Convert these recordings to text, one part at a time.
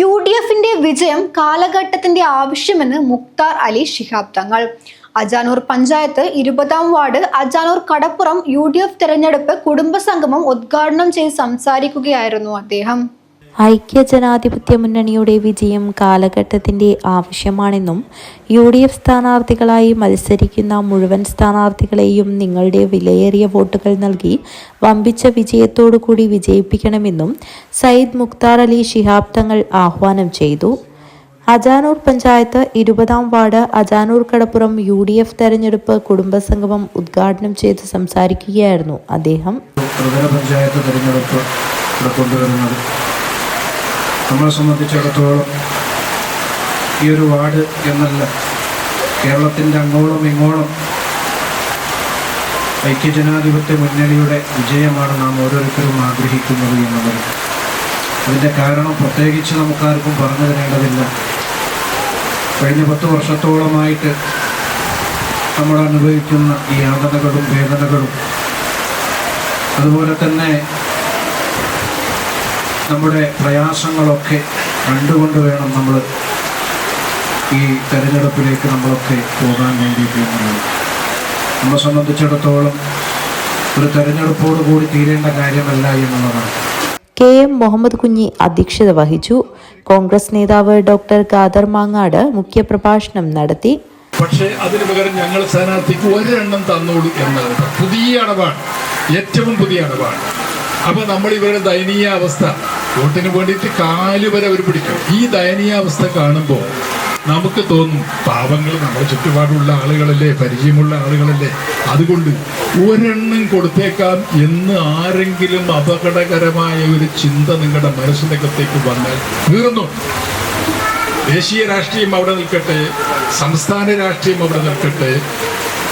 U D എഫിന്റെ വിജയം കാലഘട്ടത്തിന്റെ ആവശ്യമെന്ന് മുക്താർ അലി ശിഹാബ് തങ്ങൾ. അജാനൂർ പഞ്ചായത്ത് ഇരുപതാം ward Ajanur Kadappuram U D F തെരഞ്ഞെടുപ്പ് കുടുംബസംഗമം ഉദ്ഘാടനം ചെയ്ത് സംസാരിക്കുകയായിരുന്നു അദ്ദേഹം. ഐക്യജനാധിപത്യ മുന്നണിയുടെ വിജയം കാലഘട്ടത്തിന്റെ ആവശ്യമാണെന്നും യു ഡി എഫ് സ്ഥാനാർത്ഥികളായി മത്സരിക്കുന്ന മുഴുവൻ സ്ഥാനാർത്ഥികളെയും നിങ്ങളുടെ വിലയേറിയ വോട്ടുകൾ നൽകി വമ്പിച്ച വിജയത്തോടുകൂടി വിജയിപ്പിക്കണമെന്നും സയ്യിദ് മുക്താർ അലി ശിഹാബ് തങ്ങൾ ആഹ്വാനം ചെയ്തു. അജാനൂർ പഞ്ചായത്ത് ഇരുപതാം ward Ajanur Kadappuram U D F തെരഞ്ഞെടുപ്പ് കുടുംബസംഗമം ഉദ്ഘാടനം ചെയ്ത് സംസാരിക്കുകയായിരുന്നു അദ്ദേഹം. നമ്മളെ സംബന്ധിച്ചിടത്തോളം ഈ ഒരു വാർഡ് എന്നല്ല കേരളത്തിന്റെ അങ്ങോളം ഇങ്ങോളം ഐക്യജനാധിപത്യ മുന്നണിയുടെ വിജയമാണ് നാം ഓരോരുത്തരും ആഗ്രഹിക്കുന്നത് എന്നുള്ളത്. അതിന്റെ കാരണം പ്രത്യേകിച്ച് നമുക്കാർക്കും പറഞ്ഞു തരേണ്ടതില്ല. കഴിഞ്ഞ പത്ത് വർഷത്തോളമായിട്ട് നമ്മൾ അനുഭവിക്കുന്ന ഈ യാതനകളും വേദനകളും അതുപോലെ തന്നെ നമ്മുടെ പ്രയാസങ്ങളൊക്കെ കണ്ടുകൊണ്ട് വേണം നമ്മൾ ഈ തെരഞ്ഞെടുപ്പിലേക്ക് നമ്മളൊക്കെ പോകാൻ വേണ്ടിയിട്ട് എന്നുള്ളത്. നമ്മെ സംബന്ധിച്ചിടത്തോളം ഒരു തെരഞ്ഞെടുപ്പോട് കൂടി തീരേണ്ട കാര്യമല്ല എന്നുള്ളതാണ്. കെ എം മുഹമ്മദ് കുഞ്ഞി അധ്യക്ഷത വഹിച്ചു. കോൺഗ്രസ് നേതാവ് ഡോക്ടർ ഖാദർ മാങ്ങാട് മുഖ്യപ്രഭാഷണം നടത്തി. പക്ഷേ അതിന് പകരം ഞങ്ങൾ സ്ഥാനാർത്ഥിക്ക് ഒരെണ്ണം തന്നോളൂ എന്നാണ്. പുതിയ അടവാണ്. ഏറ്റവും പുതിയ അടവാണ്. അപ്പൊ നമ്മൾ ഇവരുടെ ദയനീയ അവസ്ഥ. വോട്ടിന് വേണ്ടിയിട്ട് കാൽ വരെ അവർ പിടിക്കും. ഈ ദയനീയ അവസ്ഥ കാണുമ്പോൾ നമുക്ക് തോന്നും പാവങ്ങൾ നമ്മുടെ ചുറ്റുപാടുള്ള ആളുകളല്ലേ പരിചയമുള്ള ആളുകളല്ലേ? അതുകൊണ്ട് ഒരെണ്ണം കൊടുത്തേക്കാം എന്ന് ആരെങ്കിലും അപകടകരമായ ഒരു ചിന്ത നിങ്ങളുടെ മനസ്സിനകത്തേക്ക് വന്നാൽ തീർന്നു? ദേശീയ രാഷ്ട്രീയം അവിടെ നിൽക്കട്ടെ സംസ്ഥാന രാഷ്ട്രീയം അവിടെ നിൽക്കട്ടെ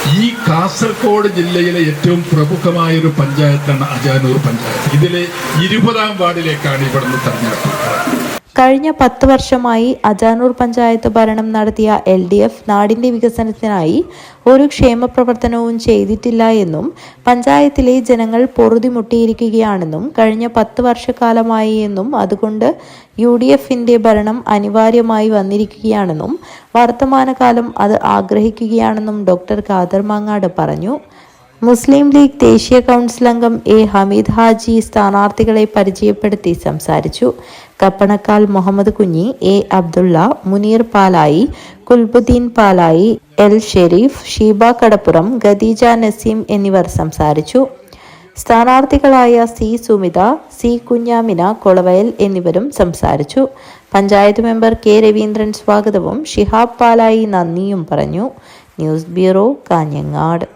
ഈ കാസർഗോഡ് ജില്ലയിലെ ഏറ്റവും പ്രമുഖമായ ഒരു പഞ്ചായത്താണ് അജാനൂർ പഞ്ചായത്ത്. ഇതിലെ ഇരുപതാം വാർഡിലേക്കാണ് ഇവിടുന്ന് തെരഞ്ഞെടുപ്പ്. കഴിഞ്ഞ പത്ത് വർഷമായി അജാനൂർ പഞ്ചായത്ത് ഭരണം നടത്തിയ എൽ ഡി എഫ് നാടിന്റെ വികസനത്തിനായി ഒരു ക്ഷേമ പ്രവർത്തനവും ചെയ്തിട്ടില്ല എന്നും പഞ്ചായത്തിലെ ജനങ്ങൾ പൊറുതിമുട്ടിയിരിക്കുകയാണെന്നും കഴിഞ്ഞ പത്ത് വർഷക്കാലമായി എന്നും അതുകൊണ്ട് യു ഡി എഫിന്റെ ഭരണം അനിവാര്യമായി വന്നിരിക്കുകയാണെന്നും വർത്തമാനകാലം അത് ആഗ്രഹിക്കുകയാണെന്നും ഡോക്ടർ ഖാദർ മാങ്ങാട് പറഞ്ഞു. മുസ്ലിം ലീഗ് ദേശീയ കൗൺസിൽ അംഗം എ ഹമീദ് ഹാജി സ്ഥാനാർത്ഥികളെ പരിചയപ്പെടുത്തി സംസാരിച്ചു. കപ്പണക്കാൽ മുഹമ്മദ് കുഞ്ഞി എ അബ്ദുള്ള മുനീർ പാലായി കുൽബുദ്ദീൻ പാലായി എൽ ഷെരീഫ് ഷീബ കടപ്പുറം ഖദീജ നസീം എന്നിവർ സംസാരിച്ചു. സ്ഥാനാർത്ഥികളായ സി സുമിത സി കുഞ്ഞാമിന കൊളവയൽ എന്നിവരും സംസാരിച്ചു. പഞ്ചായത്ത് മെമ്പർ കെ രവീന്ദ്രൻ സ്വാഗതവും ഷിഹാബ് പാലായി നന്ദിയും പറഞ്ഞു. News bureau Kanhangad.